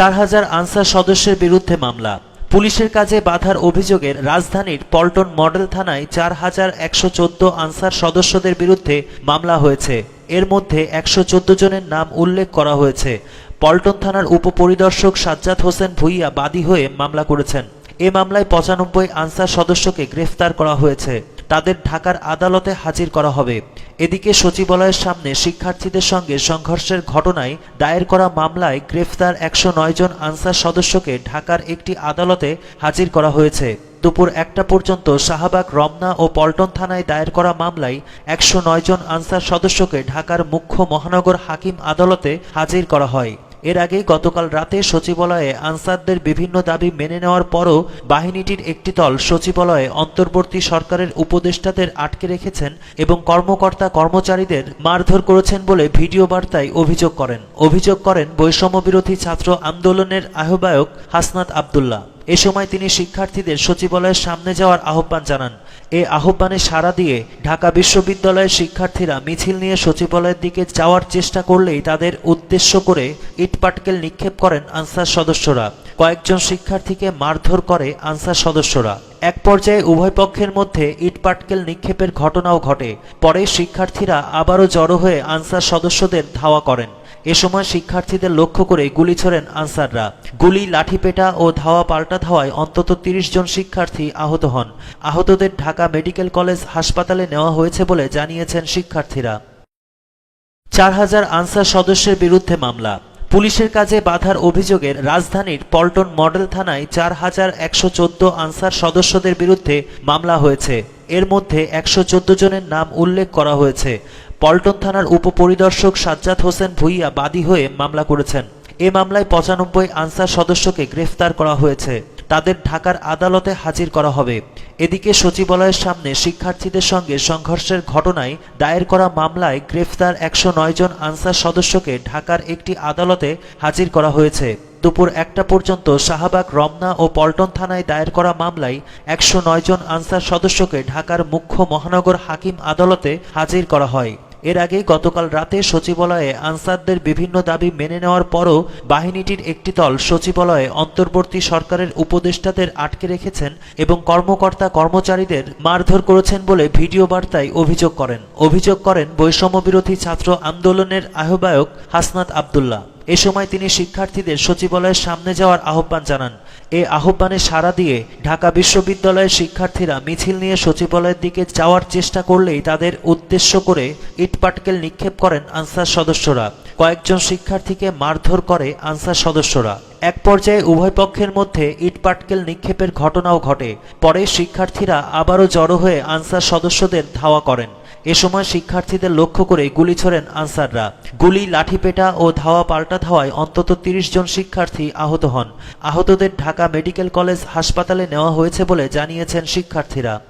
চার হাজার আনসার সদস্যের বিরুদ্ধে মামলা। পুলিশের কাজে বাধার অভিযোগের রাজধানীর পল্টন মডেল থানায় চার হাজার একশো চোদ্দ আনসার সদস্যদের বিরুদ্ধে মামলা হয়েছে। এর মধ্যে একশো চোদ্দ জনের নাম উল্লেখ করা হয়েছে। পল্টন থানার উপপরিদর্শক সাজ্জাদ হোসেন ভুইয়া বাদী হয়ে মামলা করেছেন। এ মামলায় পঁচানব্বই আনসার সদস্যকে গ্রেফতার করা হয়েছে। তাদের ঢাকার আদালতে হাজির করা হবে। এদিকে সচিবালয়ের সামনে শিক্ষার্থীদের সঙ্গে সংঘর্ষের ঘটনায় দায়ের করা মামলায় গ্রেফতার একশো নয় জন আনসার সদস্যকে ঢাকার একটি আদালতে হাজির করা হয়েছে। দুপুর একটা পর্যন্ত শাহবাগ, রমনা ও পল্টন থানায় দায়ের করা মামলায় একশো নয় জন আনসার সদস্যকে ঢাকার মুখ্য মহানগর হাকিম আদালতে হাজির করা হয়। এর আগে গতকাল রাতে সচিবালয়ে আনসারদের বিভিন্ন দাবি মেনে নেওয়ার পরও বাহিনীটির একটি দল সচিবালয়ে অন্তর্বর্তী সরকারের উপদেষ্টাদের আটকে রেখেছেন এবং কর্মকর্তা কর্মচারীদের মারধর করেছেন বলে ভিডিও বার্তায় অভিযোগ করেন। অভিযোগ করেন বৈষম্যবিরোধী ছাত্র আন্দোলনের আহ্বায়ক হাসনাত আবদুল্লাহ। এ সময় তিনি শিক্ষার্থীদের সচিবালয়ের সামনে যাওয়ার আহ্বান জানান। এ আহ্বানে সাড়া দিয়ে ঢাকা বিশ্ববিদ্যালয়ের শিক্ষার্থীরা মিছিল নিয়ে সচিবালয়ের দিকে যাওয়ার চেষ্টা করলেই তাদের উদ্দেশ্য করে ইটপাটকেল নিক্ষেপ করেন আনসার সদস্যরা। কয়েকজন শিক্ষার্থীকে মারধর করে আনসার সদস্যরা। এক পর্যায়ে উভয় পক্ষের মধ্যে ইটপাটকেল নিক্ষেপের ঘটনাও ঘটে। পরে শিক্ষার্থীরা আবারও জড়ো হয়ে আনসার সদস্যদের ধাওয়া করেন। এ সময় শিক্ষার্থীদের লক্ষ্য করে গুলি ছোড়েন আনসাররা। গুলি, লাঠিপেটা ও ধাওয়া পাল্টা ধাওয়ায় অন্তত তিরিশ জন শিক্ষার্থী আহত হন। আহতদের ঢাকা মেডিকেল কলেজ হাসপাতালে নেওয়া হয়েছে বলে জানিয়েছেন শিক্ষার্থীরা। চার হাজার আনসার সদস্যের বিরুদ্ধে মামলা। পুলিশের কাজে বাধার অভিযোগের রাজধানীর পল্টন মডেল থানায় চার হাজার একশো চোদ্দ আনসার সদস্যদের বিরুদ্ধে মামলা হয়েছে। এর মধ্যে একশো চোদ্দ জনের নাম উল্লেখ করা হয়েছে। পল্টন থানার উপপরিদর্শক সাজ্জাদ হোসেন ভুইয়া বাদী হয়ে মামলা করেছেন। এ মামলায় পঁচানব্বই আনসার সদস্যকে গ্রেফতার করা হয়েছে। তাদের ঢাকার আদালতে হাজির করা হবে। এদিকে সচিবালয়ের সামনে শিক্ষার্থীদের সঙ্গে সংঘর্ষের ঘটনায় দায়ের করা মামলায় গ্রেফতার একশো নয় জন আনসার সদস্যকে ঢাকার একটি আদালতে হাজির করা হয়েছে। দুপুর একটা পর্যন্ত শাহবাগ, রমনা ও পল্টন থানায় দায়ের করা মামলায় একশো নয় জন আনসার সদস্যকে ঢাকার মুখ্য মহানগর হাকিম আদালতে হাজির করা হয়। এর আগে গতকাল রাতে সচিবালয়ে আনসারদের বিভিন্ন দাবি মেনে নেওয়ার পরও বাহিনীটির একটি দল সচিবালয়ে অন্তর্বর্তী সরকারের উপদেষ্টাদের আটকে রেখেছেন এবং কর্মকর্তা কর্মচারীদের মারধর করেছেন বলে ভিডিও বার্তায় অভিযোগ করেন। অভিযোগ করেন বৈষম্যবিরোধী ছাত্র আন্দোলনের আহ্বায়ক হাসনাত আবদুল্লাহ। এ সময় তিনি শিক্ষার্থীদের সচিবালয়ের সামনে যাওয়ার আহ্বান জানান। এ আহ্বানে সাড়া দিয়ে ঢাকা বিশ্ববিদ্যালয়ের শিক্ষার্থীরা মিছিল নিয়ে সচিবালয়ের দিকে যাওয়ার চেষ্টা করলেই তাদের উদ্দেশ্য করে ইটপাটকেল নিক্ষেপ করেন আনসার সদস্যরা। কয়েকজন শিক্ষার্থীকে মারধর করে আনসার সদস্যরা। এক পর্যায়ে উভয় পক্ষের মধ্যে ইটপাটকেল নিক্ষেপের ঘটনাও ঘটে। পরে শিক্ষার্থীরা আবারও জড়ো হয়ে আনসার সদস্যদের ধাওয়া করেন। এ সময় শিক্ষার্থীদের লক্ষ্য করে গুলি ছোড়েন আনসাররা। গুলি, লাঠিপেটা ও ধাওয়া পাল্টা ধাওয়ায় অন্তত তিরিশ জন শিক্ষার্থী আহত হন। আহতদের ঢাকা মেডিকেল কলেজ হাসপাতালে নেওয়া হয়েছে বলে জানিয়েছেন শিক্ষার্থীরা।